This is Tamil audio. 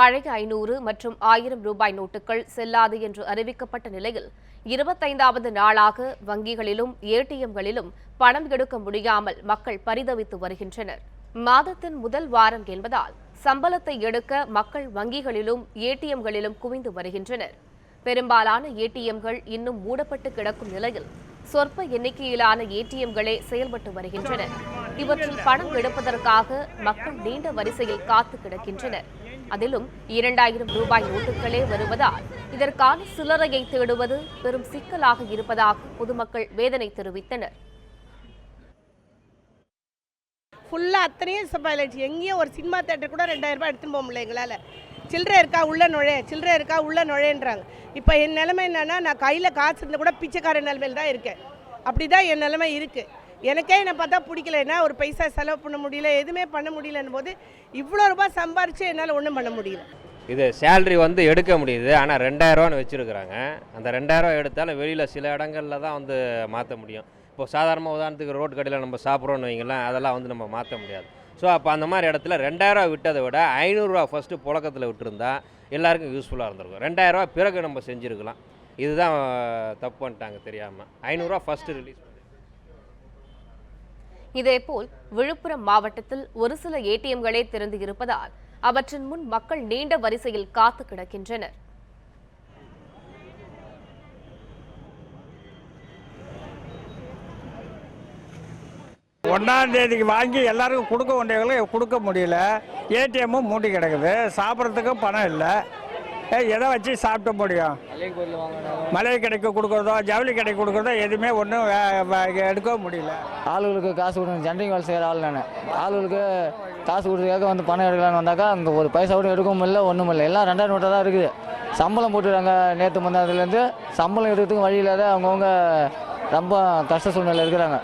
பழைய ஐநூறு மற்றும் ஆயிரம் ரூபாய் நோட்டுகள் செல்லாது என்று அறிவிக்கப்பட்ட நிலையில் இருபத்தைந்தாவது நாளாக வங்கிகளிலும் ஏடிஎம்களிலும் பணம் எடுக்க முடியாமல் மக்கள் பரிதவித்து வருகின்றனர். மாதத்தின் முதல் வாரம் என்பதால் சம்பளத்தை எடுக்க மக்கள் வங்கிகளிலும் ஏடிஎம்களிலும் குவிந்து வருகின்றனர். பெரும்பாலான ஏடிஎம்கள் இன்னும் மூடப்பட்டு கிடக்கும் நிலையில் சொற்ப எண்ணிக்கையிலான ஏடிஎம்களே செயல்பட்டு வருகின்றன. இவற்றில் பணம் எடுப்பதற்காக மக்கள் நீண்ட வரிசையில் காத்து கிடக்கின்றனர். அதிலும் இரண்டாயிரம் ரூபாய் நோட்டுகளே வருவதால் இதற்கான சில்லறையை தேடுவது பெரும் சிக்கலாக இருப்பதாக பொதுமக்கள் வேதனை தெரிவித்தனர். ஃபுல்லாக அத்தனையும் சப்பாயிலாச்சு எங்கேயும் ஒரு சினிமா தேட்டர் கூட ரெண்டாயிரம் ரூபாய் எடுத்துன்னு போக முடியல எங்களால். சில்லறை இருக்கா உள்ள நுழைய. சில்லறை இருக்கா உள்ள நுழையன்றாங்க. இப்போ என் நிலைமை என்னென்னா நான் கையில் காசு இருந்தால் கூட பிச்சைக்கார நிலைமையில் தான் இருக்கேன். அப்படி தான் என் நிலைமை இருக்குது எனக்கே என்னை பார்த்தா பிடிக்கலன்னா ஒரு பைசா செலவு பண்ண முடியல எதுவுமே பண்ண முடியலன்னு போது இவ்வளோ ரூபாய் சம்பாரித்து என்னால் ஒன்றும் பண்ண முடியல. இது சேல்ரி வந்து எடுக்க முடியுது. ஆனால் ரெண்டாயிரரூவான்னு வச்சுருக்குறாங்க. அந்த ரெண்டாயிரரூவா எடுத்தாலும் வெளியில் சில இடங்கள்ல தான் வந்து மாற்ற முடியும். இப்போ சாதாரணமாக உதாரணத்துக்கு ரோட்டு கடையில் நம்ம சாப்பிட்றோன்னு வைங்களேன் அதெல்லாம் வந்து நம்ம மாற்ற முடியாது. ஸோ அப்போ அந்த மாதிரி இடத்துல ரெண்டாயிரரூவா விட்டதை விட ஐநூறுரூவா ஃபஸ்ட்டு புழக்கத்தில் விட்டுருந்தா எல்லாருக்கும் யூஸ்ஃபுல்லாக இருந்திருக்கும். ரெண்டாயிரரூவா பிறகு நம்ம செஞ்சுருக்கலாம். இதுதான் தப்பு பண்ணிட்டாங்க தெரியாமல் ஐநூறுரூவா ஃபஸ்ட்டு ரிலீஸ் இதேபோல் விழுப்புரம் மாவட்டத்தில் ஒரு சில ஏடிஎம்களே திறந்து இருப்பதால் அவற்றின் முன் மக்கள் நீண்ட வரிசையில் காத்து கிடக்கின்றனர். ஒன்றாம் தேதிக்கு வாங்கி எல்லாருக்கும் கொடுக்க வேண்டியவங்களை கொடுக்க முடியல. ஏடிஎம்மும் மூடி கிடக்குது. சாப்பிட்றதுக்கும் பணம் இல்லை. எதை வச்சு சாப்பிட முடியும் மளிகை கடைக்கு கொடுக்குறதோ ஜவுளி கடைக்கு கொடுக்குறதோ எதுவுமே ஒன்றும் எடுக்க முடியல. ஆளுகளுக்கு காசு கொடுக்கணும் ஜென்ரிங் வேலை செய்கிற ஆள் நான் ஆளுகளுக்கு காசு கொடுத்ததுக்காக வந்து பணம் எடுக்கலான்னு வந்தாக்கா அங்கே ஒரு பைசா கூட எடுக்கவும் இல்லை ஒன்றும் இல்லை. எல்லாம் ரெண்டாயிரம் நோட்டாக தான் இருக்குது. சம்பளம் போட்டுறாங்க நேற்று முந்தாதுலேருந்து சம்பளம் எடுக்கிறதுக்கு வழி இல்லாத அவங்கவுங்க ரொம்ப கஷ்ட சூழ்நிலை இருக்கிறாங்க.